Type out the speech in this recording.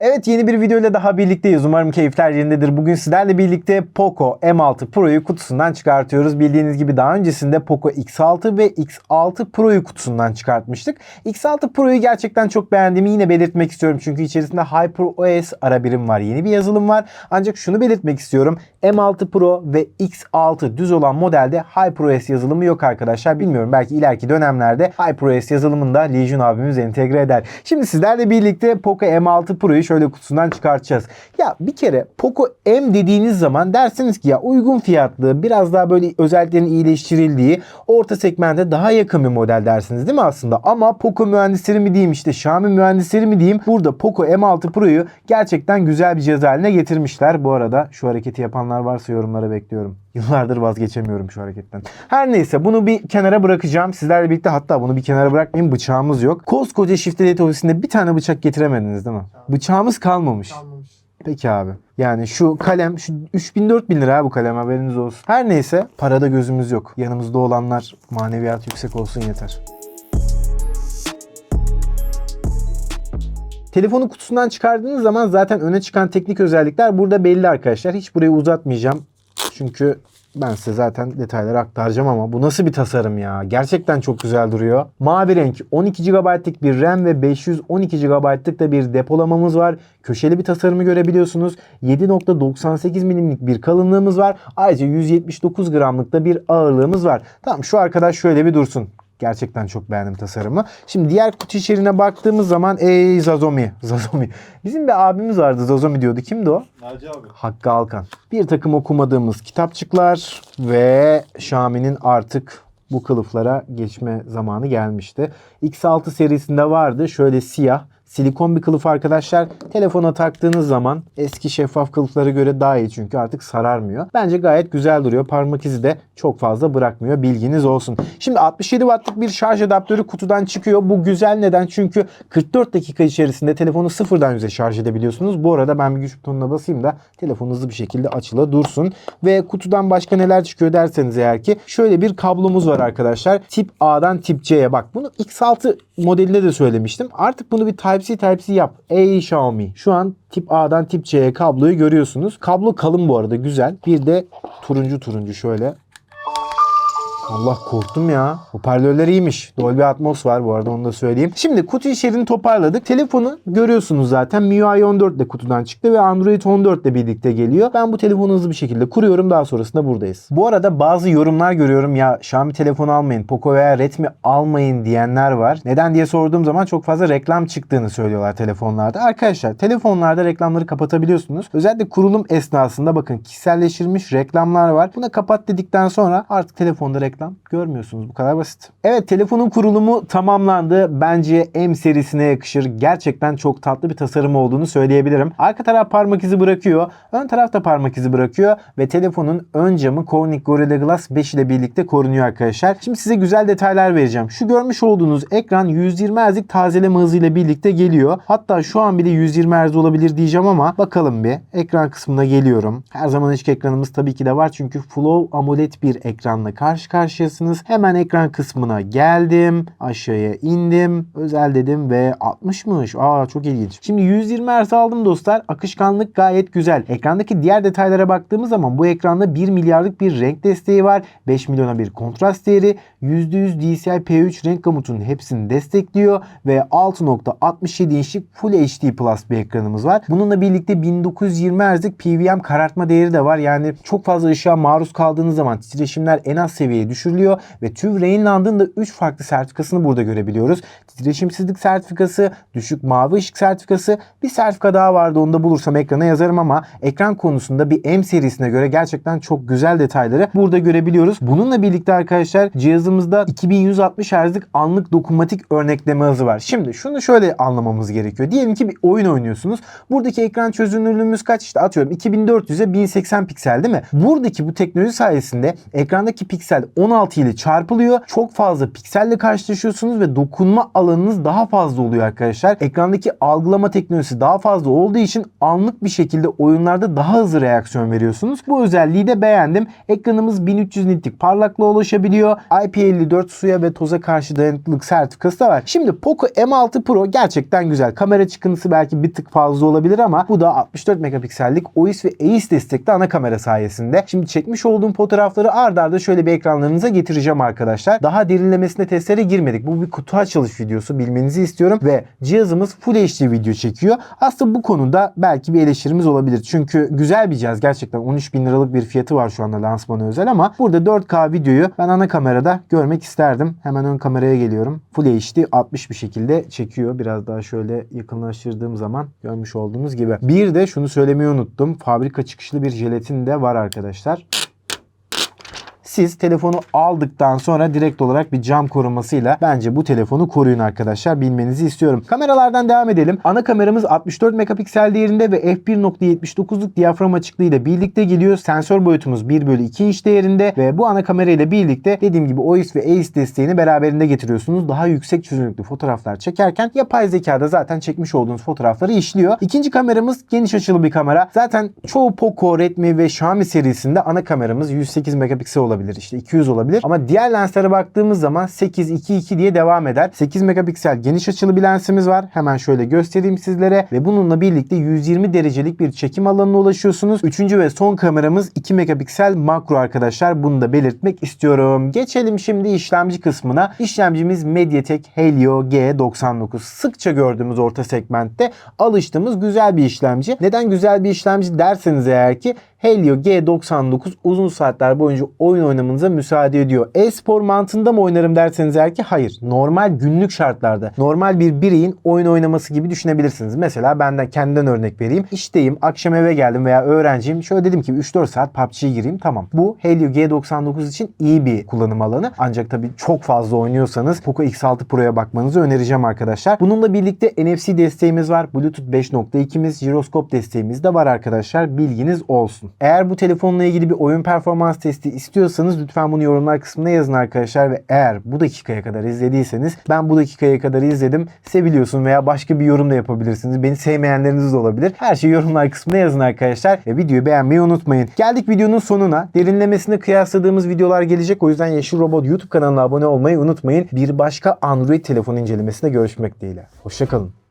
Evet yeni bir videoyla daha birlikteyiz. Umarım keyifler yerindedir. Bugün sizlerle birlikte Poco M6 Pro'yu kutusundan çıkartıyoruz. Bildiğiniz gibi daha öncesinde Poco X6 ve X6 Pro'yu kutusundan çıkartmıştık. X6 Pro'yu gerçekten çok beğendiğimi yine belirtmek istiyorum. Çünkü içerisinde HyperOS ara birim var. Yeni bir yazılım var. Ancak şunu belirtmek istiyorum. M6 Pro ve X6 düz olan modelde HyperOS yazılımı yok arkadaşlar. Bilmiyorum belki ileriki dönemlerde HyperOS yazılımını da Legion abimiz entegre eder. Şimdi sizlerle birlikte Poco M6 Pro'yu şöyle kutusundan çıkartacağız. Ya bir kere Poco M dediğiniz zaman dersiniz ki ya uygun fiyatlı biraz daha böyle özelliklerin iyileştirildiği orta segmente daha yakın bir model dersiniz değil mi aslında? Ama Poco mühendisleri mi diyeyim işte Xiaomi mühendisleri mi diyeyim burada Poco M6 Pro'yu gerçekten güzel bir cihaz haline getirmişler. Bu arada şu hareketi yapanlar varsa yorumlara bekliyorum. Yıllardır vazgeçemiyorum şu hareketten. Her neyse bunu bir kenara bırakacağım. Sizlerle birlikte hatta bunu bir kenara bırakmayın bıçağımız yok. Koskoca Shift Elite ofisinde bir tane bıçak getiremediniz değil mi? Bıçağımız kalmamış. Kalmamış. Peki abi. Yani şu kalem şu 3000-4000 lira ha bu kalem haberiniz olsun. Her neyse parada gözümüz yok. Yanımızda olanlar maneviyat yüksek olsun yeter. Telefonu kutusundan çıkardığınız zaman zaten öne çıkan teknik özellikler burada belli arkadaşlar. Hiç burayı uzatmayacağım. Çünkü ben size zaten detayları aktaracağım ama bu nasıl bir tasarım ya? Gerçekten çok güzel duruyor. Mavi renk 12 GB'lık bir RAM ve 512 GB'lık da bir depolamamız var. Köşeli bir tasarımı görebiliyorsunuz. 7.98 milimlik bir kalınlığımız var. Ayrıca 179 gramlık da bir ağırlığımız var. Tamam şu arkadaş şöyle bir dursun. Gerçekten çok beğendim tasarımı. Şimdi diğer kutu içeriğine baktığımız zaman ey Zazomi. Zazomi. Bizim bir abimiz vardı Zazomi diyordu. Kimdi o? Naci abi. Hakkı Alkan. Bir takım okumadığımız kitapçıklar ve Xiaomi'nin artık bu kılıflara geçme zamanı gelmişti. X6 serisinde vardı. Şöyle siyah silikon bir kılıf arkadaşlar. Telefona taktığınız zaman eski şeffaf kılıflara göre daha iyi çünkü artık sararmıyor. Bence gayet güzel duruyor. Parmak izi de çok fazla bırakmıyor. Bilginiz olsun. Şimdi 67 wattlık bir şarj adaptörü kutudan çıkıyor. Bu güzel neden? Çünkü 44 dakika içerisinde telefonu sıfırdan yüze şarj edebiliyorsunuz. Bu arada ben bir güç butonuna basayım da telefon hızlı bir şekilde açıla dursun. Ve kutudan başka neler çıkıyor derseniz eğer ki şöyle bir kablomuz var arkadaşlar. Tip A'dan tip C'ye bak. Bunu X6 modelinde de söylemiştim. Artık bunu bir Type-C Type-C yap. Ey Xiaomi. Şu an tip A'dan tip C'ye kabloyu görüyorsunuz. Kablo kalın bu arada güzel. Bir de turuncu turuncu şöyle. Allah korktum ya. Hoparlörler iyiymiş. Dolby Atmos var bu arada onu da söyleyeyim. Şimdi kutu içeriğini toparladık. Telefonu görüyorsunuz zaten MIUI 14 ile kutudan çıktı ve Android 14 ile birlikte geliyor. Ben bu telefonu hızlı bir şekilde kuruyorum. Daha sonrasında buradayız. Bu arada bazı yorumlar görüyorum ya Xiaomi telefonu almayın, Poco veya Redmi almayın diyenler var. Neden diye sorduğum zaman çok fazla reklam çıktığını söylüyorlar telefonlarda. Arkadaşlar telefonlarda reklamları kapatabiliyorsunuz. Özellikle kurulum esnasında bakın kişiselleştirilmiş reklamlar var. Buna kapat dedikten sonra artık telefonda reklam görmüyorsunuz. Bu kadar basit. Evet telefonun kurulumu tamamlandı. Bence M serisine yakışır. Gerçekten çok tatlı bir tasarım olduğunu söyleyebilirim. Arka taraf parmak izi bırakıyor. Ön taraf da parmak izi bırakıyor. Ve telefonun ön camı Corning Gorilla Glass 5 ile birlikte korunuyor arkadaşlar. Şimdi size güzel detaylar vereceğim. Şu görmüş olduğunuz ekran 120 Hz'lik tazeleme hızıyla birlikte geliyor. Hatta şu an bile 120 Hz olabilir diyeceğim ama bakalım bir. Ekran kısmına geliyorum. Her zaman açık ekranımız tabii ki de var. Çünkü Flow AMOLED bir ekranla karşı karşıyasınız. Hemen ekran kısmına geldim. Aşağıya indim. Özel dedim ve 60'mış. Aa çok ilginç. Şimdi 120 Hz aldım dostlar. Akışkanlık gayet güzel. Ekrandaki diğer detaylara baktığımız zaman bu ekranda 1 milyarlık bir renk desteği var. 5 milyona bir kontrast değeri. %100 DCI P3 renk gamutunun hepsini destekliyor ve 6.67 inçlik Full HD Plus bir ekranımız var. Bununla birlikte 1920 Hz'lik PWM karartma değeri de var. Yani çok fazla ışığa maruz kaldığınız zaman titreşimler en az seviyeye düşürülüyor ve TÜV Rainland'ın da 3 farklı sertifikasını burada görebiliyoruz. Titreşimsizlik sertifikası, düşük mavi ışık sertifikası, bir sertifika daha vardı onu da bulursam ekrana yazarım ama ekran konusunda bir M serisine göre gerçekten çok güzel detayları burada görebiliyoruz. Bununla birlikte arkadaşlar cihazımızda 2160 Hz'lik anlık dokunmatik örnekleme hızı var. Şimdi şunu şöyle anlamamız gerekiyor. Diyelim ki bir oyun oynuyorsunuz. Buradaki ekran çözünürlüğümüz kaç? İşte atıyorum 2400'e 1080 piksel değil mi? Buradaki bu teknoloji sayesinde ekrandaki piksel 16 ile çarpılıyor. Çok fazla pikselle karşılaşıyorsunuz ve dokunma alanınız daha fazla oluyor arkadaşlar. Ekrandaki algılama teknolojisi daha fazla olduğu için anlık bir şekilde oyunlarda daha hızlı reaksiyon veriyorsunuz. Bu özelliği de beğendim. Ekranımız 1300 nitlik parlaklığa ulaşabiliyor. IP54 suya ve toza karşı dayanıklılık sertifikası da var. Şimdi Poco M6 Pro gerçekten güzel. Kamera çıkıntısı belki bir tık fazla olabilir ama bu da 64 megapiksellik OIS ve EIS destekli ana kamera sayesinde. Şimdi çekmiş olduğum fotoğrafları ard arda şöyle bir ekranlarınıza getireceğim arkadaşlar. Daha derinlemesine testlere girmedik. Bu bir kutu açılış videosu bilmenizi istiyorum ve cihazımız Full HD video çekiyor. Aslında bu konuda belki bir eleştirimiz olabilir. Çünkü güzel bir cihaz gerçekten 13 bin liralık bir fiyatı var şu anda lansmanı özel ama burada 4K videoyu ben ana kamerada görmek isterdim. Hemen ön kameraya geliyorum. Full HD 60 bir şekilde çekiyor. Biraz daha şöyle yakınlaştırdığım zaman görmüş olduğunuz gibi. Bir de şunu söylemeyi unuttum. Fabrika çıkışlı bir jelatin de var arkadaşlar siz telefonu aldıktan sonra direkt olarak bir cam korumasıyla bence bu telefonu koruyun arkadaşlar. Bilmenizi istiyorum. Kameralardan devam edelim. Ana kameramız 64 megapiksel değerinde ve f1.79'luk diyafram açıklığıyla birlikte geliyor. Sensör boyutumuz 1 bölü 2 inç değerinde ve bu ana kamerayla birlikte dediğim gibi OIS ve EIS desteğini beraberinde getiriyorsunuz. Daha yüksek çözünürlüklü fotoğraflar çekerken yapay zekada zaten çekmiş olduğunuz fotoğrafları işliyor. İkinci kameramız geniş açılı bir kamera. Zaten çoğu Poco, Redmi ve Xiaomi serisinde ana kameramız 108 megapiksel olabilir. İşte 200 olabilir. Ama diğer lenslere baktığımız zaman 8, 2, 2 diye devam eder. 8 megapiksel geniş açılı bir lensimiz var. Hemen şöyle göstereyim sizlere. Ve bununla birlikte 120 derecelik bir çekim alanına ulaşıyorsunuz. Üçüncü ve son kameramız 2 megapiksel makro arkadaşlar. Bunu da belirtmek istiyorum. Geçelim şimdi işlemci kısmına. İşlemcimiz Mediatek Helio G99. Sıkça gördüğümüz orta segmentte alıştığımız güzel bir işlemci. Neden güzel bir işlemci derseniz eğer ki Helio G99 uzun saatler boyunca oyun oynamanıza müsaade ediyor. E-spor mantığında mı oynarım derseniz eğer ki hayır. Normal günlük şartlarda normal bir bireyin oyun oynaması gibi düşünebilirsiniz. Mesela benden kendimden örnek vereyim. İşteyim, akşam eve geldim veya öğrenciyim. Şöyle dedim ki 3-4 saat PUBG'ye gireyim. Tamam. Bu Helio G99 için iyi bir kullanım alanı. Ancak tabii çok fazla oynuyorsanız Poco X6 Pro'ya bakmanızı önereceğim arkadaşlar. Bununla birlikte NFC desteğimiz var. Bluetooth 5.2'miz, jiroskop desteğimiz de var arkadaşlar. Bilginiz olsun. Eğer bu telefonla ilgili bir oyun performans testi istiyorsanız lütfen bunu yorumlar kısmına yazın arkadaşlar ve eğer bu dakikaya kadar izlediyseniz ben bu dakikaya kadar izledim seviliyorsun veya başka bir yorum da yapabilirsiniz. Beni sevmeyenleriniz de olabilir. Her şeyi yorumlar kısmına yazın arkadaşlar ve videoyu beğenmeyi unutmayın. Geldik videonun sonuna. Derinlemesine kıyasladığımız videolar gelecek. O yüzden Yeşil Robot YouTube kanalına abone olmayı unutmayın. Bir başka Android telefon incelemesinde görüşmek dileğiyle. Hoşçakalın.